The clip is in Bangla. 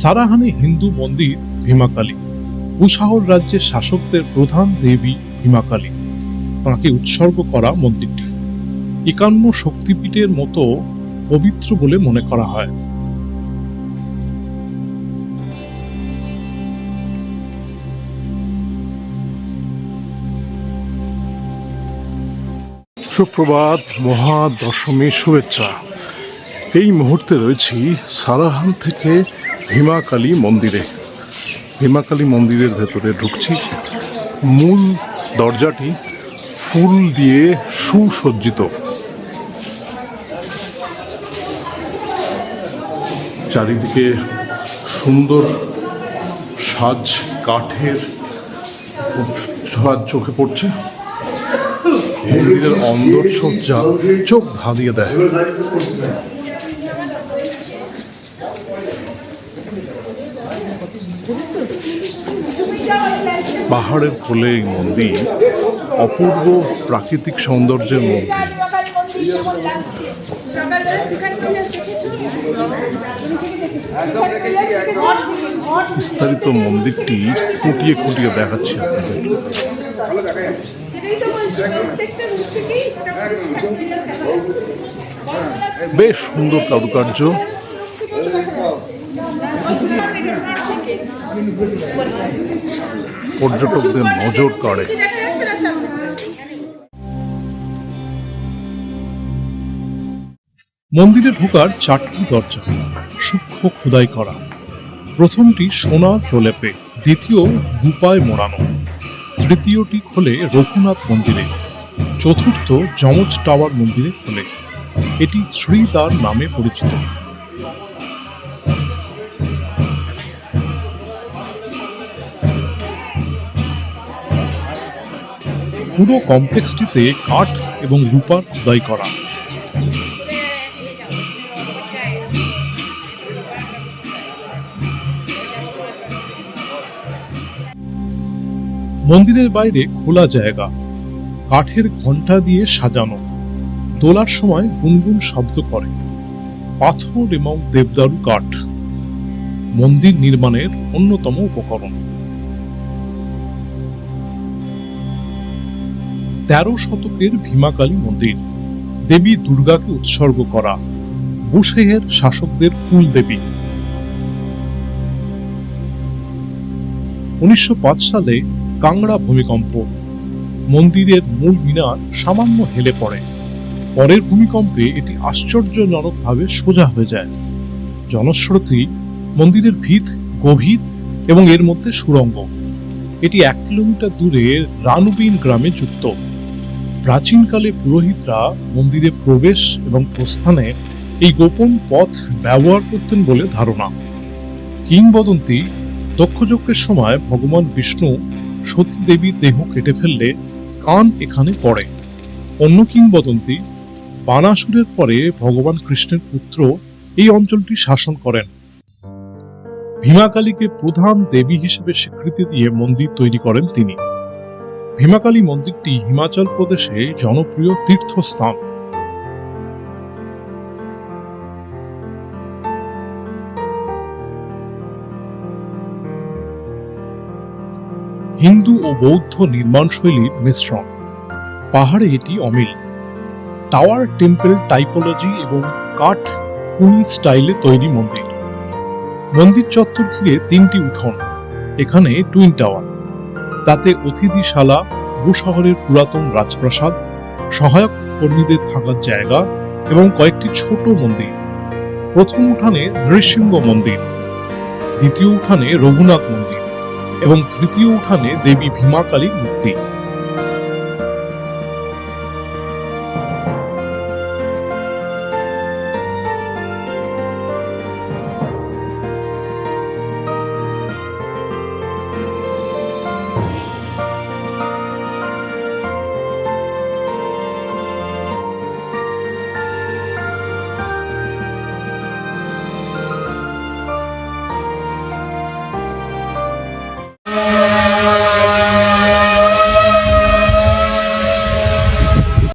সারাহানি হিন্দু মন্দির ভীমাকালী কুশাহর রাজ্যের শাসকদের প্রধান দেবী ভীমাকালী তাঁকে উৎসর্গ করা মন্দিরটি। একান্ন শক্তিপীঠের মতো পবিত্র বলে মনে করা হয়। সুপ্রভাত মহা দশমীর শুভেচ্ছা। এই মুহূর্তে রয়েছি সারাহান থেকে ভীমাকালী মন্দিরে। ভীমাকালী মন্দিরের ভেতরে ঢুকছি। মূল দরজাটি ফুল দিয়ে সুসজ্জিত। চারিদিকে সুন্দর সাজ কাঠের সাজ চোখে পড়ছে। মন্দিরের অন্দর সজ্জা চোখ ধাঁধিয়ে দেয়। পাহাড়ের কোলে এই মন্দির, অপূর্ব প্রাকৃতিক সৌন্দর্যের মধ্যে বিস্তারিত মন্দিরটি খুঁটিয়ে খুঁটিয়ে দেখাচ্ছি আপনাদের। বেশ সুন্দর কারুকার্য পর্যটকদের নজর কাড়ে। মন্দিরে ঢোকার চারটি দরজা, সূক্ষ্ম খোদাই করা। প্রথমটি সোনার প্রলেপে, দ্বিতীয় রূপায় মোড়ানো। তৃতীয়টি খোলে রঘুনাথ মন্দিরে, চতুর্থ যমজ টাওয়ার মন্দিরে খোলে। এটি শ্রীদার নামে পরিচিত। পুরো কমপ্লেক্সটিতে কাঠ এবং রূপার খোদাই করা। মন্দিরের বাইরে খোলা জায়গা, কাঠের ঘণ্টা দিয়ে সাজানো। তোলার সময় গুনগুন শব্দ করে। পাথর এবং দেবদারু কাঠ। মন্দির নির্মাণের অন্যতম উপকরণ। তেরো শতকের ভীমাকালী মন্দির। দেবী দুর্গাকে উৎসর্গ করা। বুশেহের শাসকদের কুল দেবী। উনিশশো সালে কাংড়া ভূমিকম্প। মন্দিরের মূল মিনার সামান্য হেলে পড়ে। পরের ভূমিকম্পে এটি আশ্চর্যজনকভাবে সোজা হয়ে যায়। জনশ্রুতি মন্দিরের ভিত গভীর এবং এর মধ্যে সুড়ঙ্গ এটি এক কিলোমিটার দূরে রানুবিন গ্রামে যুক্ত। প্রাচীনকালে পুরোহিতরা মন্দিরে প্রবেশ এবং প্রস্থানে এই গোপন পথ ব্যবহার করতেন বলে ধারণা। কিংবদন্তি দক্ষযজ্ঞের সময় ভগবান বিষ্ণু সতী দেবীর দেহ কেটে ফেললে কান এখানে পড়ে। অন্য কিংবদন্তি বানাসুরের পরে ভগবান কৃষ্ণের পুত্র এই অঞ্চলটি শাসন করেন। ভীমাকালীকে প্রধান দেবী হিসেবে স্বীকৃতি দিয়ে মন্দির তৈরি করেন তিনি। ভীমাকালী মন্দিরটি হিমাচল প্রদেশে জনপ্রিয় তীর্থস্থান। হিন্দু ও বৌদ্ধ নির্মাণ শৈলীর মিশ্রণ। পাহাড়ে এটি অমিল। টাওয়ার, টেম্পল, টাইপোলজি এবং কাঠ কুনি স্টাইলে তৈরি মন্দির। মন্দির চত্বর ঘিরে তিনটি উঠোন। এখানে টুইন টাওয়ার। তাতে অতিথিশালা শহরের পুরাতন রাজপ্রাসাদ, সহায়ক কর্মীদের থাকার জায়গা এবং কয়েকটি ছোট মন্দির। প্রথম উঠানে নৃসিংহ মন্দির, দ্বিতীয় উঠানে রঘুনাথ মন্দির এবং তৃতীয় উঠানে দেবী ভীমাকালী মূর্তি।